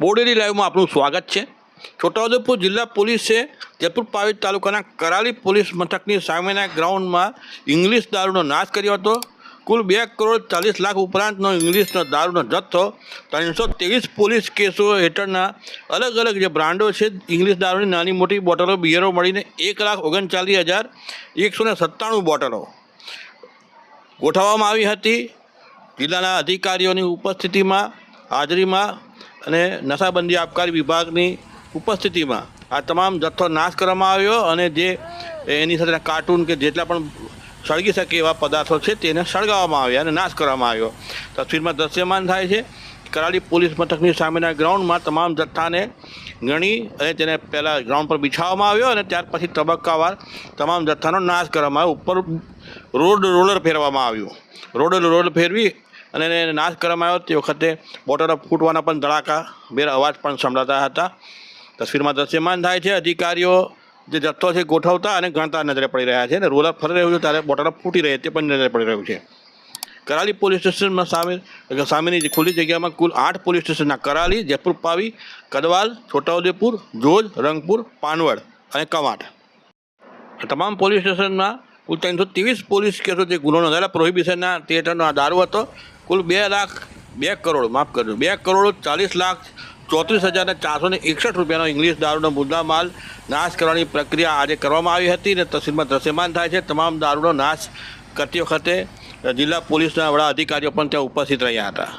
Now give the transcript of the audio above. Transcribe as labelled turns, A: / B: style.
A: બોડેલી લાઈવમાં આપનું સ્વાગત છે. છોટાઉદેપુર જિલ્લા પોલીસે જયપુર પાવી તાલુકાના કરાલી પોલીસ મથકની સામેના ગ્રાઉન્ડમાં ઇંગ્લિશ દારૂનો નાશ કર્યો હતો. કુલ બે કરોડ ચાલીસ લાખ ઉપરાંતનો ઇંગ્લિશનો દારૂનો જથ્થો ત્રણસો ત્રેવીસ પોલીસ કેસો હેઠળના અલગ અલગ જે બ્રાન્ડો છે, ઇંગ્લિશ દારૂની નાની મોટી બોટલો, બિયરો મળીને એક લાખ ઓગણચાલીસ હજાર એકસો ને સત્તાણું બોટલો ગોઠવવામાં આવી હતી. જિલ્લાના અધિકારીઓની ઉપસ્થિતિમાં, હાજરીમાં અને નશાબંધી આબકારી વિભાગની ઉપસ્થિતિમાં આ તમામ જથ્થો નાશ કરવામાં આવ્યો અને જે એની સાથે કાર્ટૂન કે જેટલા પણ સળગી શકે એવા પદાર્થો છે તેને સળગાવવામાં આવ્યા અને નાશ કરવામાં આવ્યો. તસવીરમાં દ્રશ્યમાન થાય છે કરાલી પોલીસ મથકની સામેના ગ્રાઉન્ડમાં તમામ જથ્થાને ગણી અને તેને પહેલાં ગ્રાઉન્ડ પર બિછાવવામાં આવ્યો અને ત્યાર પછી તબક્કાવાર તમામ જથ્થાનો નાશ કરવામાં આવ્યો. ઉપર રોડ રોલર ફેરવામાં આવ્યું. રોડ રોલર ફેરવી અને એને નાશ કરવામાં આવ્યો. તે વખતે બોટલો ફૂટવાના પણ ધડાકા બેર અવાજ પણ સંભળાતા હતા. તસવીરમાં દ્રશ્યમાન થાય છે, અધિકારીઓ જે જથ્થો છે ગોઠવતા અને ગણતા નજરે પડી રહ્યા છે અને રોલર ફરી રહ્યું છે ત્યારે બોટલો ફૂટી રહે તે પણ નજરે પડી રહ્યું છે. કરાલી પોલીસ સ્ટેશનમાં સામે સામેની ખુલ્લી જગ્યામાં કુલ આઠ પોલીસ સ્ટેશનના કરાલી, જયપુર પાવી, કદવાલ, છોટાઉદેપુર, જોજ, રંગપુર, પાનવડ અને કવાંટ. તમામ પોલીસ સ્ટેશનમાં કુલ ત્રણસો ત્રેવીસ પોલીસ કેસો જે ગુનો નોંધાયેલા, પ્રોહિબિશનના થિયેટરનો આ દારૂ હતો. કુલ બે લાખ, બે કરોડ, માફ કરજો, બે કરોડ ચાલીસ લાખ ચોત્રીસ હજાર ચારસો ને એકસઠ રૂપિયાનો ઇંગ્લિશ દારૂનો મુદ્દા માલ નાશ કરવાની પ્રક્રિયા આજે કરવામાં આવી હતી અને તસવીરમાં દ્રશ્યમાન થાય છે. તમામ દારૂનો નાશ કરતી વખતે જિલ્લા પોલીસના વડા અધિકારીઓ પણ ત્યાં ઉપસ્થિત રહ્યા હતા.